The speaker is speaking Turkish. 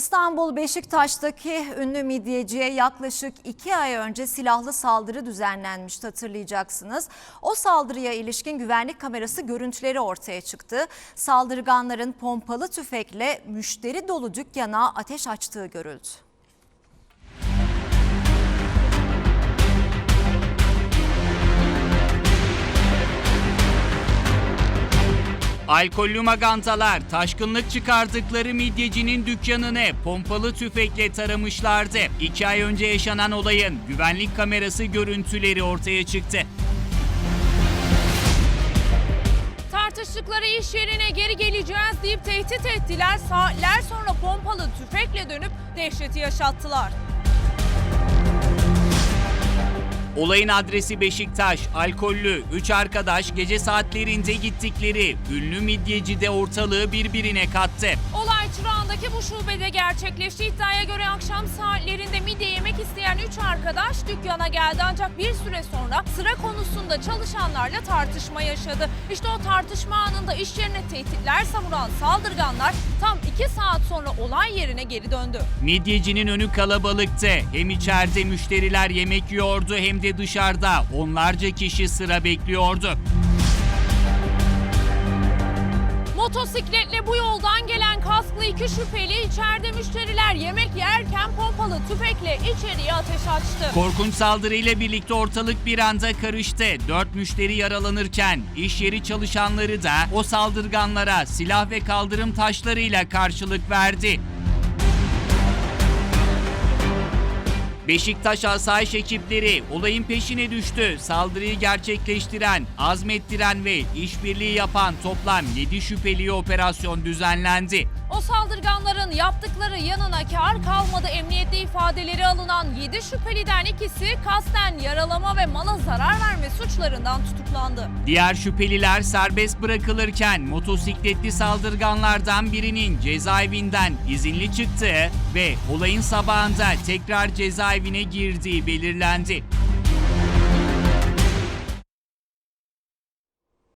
İstanbul Beşiktaş'taki ünlü midyeciye yaklaşık iki ay önce silahlı saldırı düzenlenmişti hatırlayacaksınız. O saldırıya ilişkin güvenlik kamerası görüntüleri ortaya çıktı. Saldırganların pompalı tüfekle müşteri dolu dükkana ateş açtığı görüldü. Alkollü magantalar taşkınlık çıkardıkları midyecinin dükkanını pompalı tüfekle taramışlardı. İki ay önce yaşanan olayın güvenlik kamerası görüntüleri ortaya çıktı. Tartıştıkları iş yerine geri geleceğiz deyip tehdit ettiler. Saatler sonra pompalı tüfekle dönüp dehşeti yaşattılar. Olayın adresi Beşiktaş, alkollü 3 arkadaş gece saatlerinde gittikleri ünlü midyecide ortalığı birbirine kattı. Olay Çırağan'daki bu şubede gerçekleşti. İddiaya göre akşam saatlerinde midye yemek isteyen 3 arkadaş dükkana geldi. Ancak bir süre sonra sıra konusunda çalışanlarla tartışma yaşadı. İşte o tartışma anında iş yerine tehditler savuran saldırganlar tam 2 saat sonra olay yerine geri döndü. Midyecinin önü kalabalıktı. Hem içeride müşteriler yemek yiyordu hem de dışarıda onlarca kişi sıra bekliyordu. Motosikletle bu yoldan gelen kasklı iki şüpheli içeride müşteriler yemek yerken pompalı tüfekle içeriye ateş açtı. Korkunç saldırıyla birlikte ortalık bir anda karıştı. Dört müşteri yaralanırken iş yeri çalışanları da o saldırganlara silah ve kaldırım taşlarıyla karşılık verdi. Beşiktaş asayiş ekipleri olayın peşine düştü. Saldırıyı gerçekleştiren, azmettiren ve işbirliği yapan toplam 7 şüpheliye operasyon düzenlendi. O saldırganların yaptıkları yanına kar kalmadı. Emniyette ifadeleri alınan 7 şüpheliden ikisi kasten yaralama ve mala zarar verme suçlarından tutuklandı. Diğer şüpheliler serbest bırakılırken motosikletli saldırganlardan birinin cezaevinden izinli çıktığı ve olayın sabahında tekrar cezaevine girdiği belirlendi.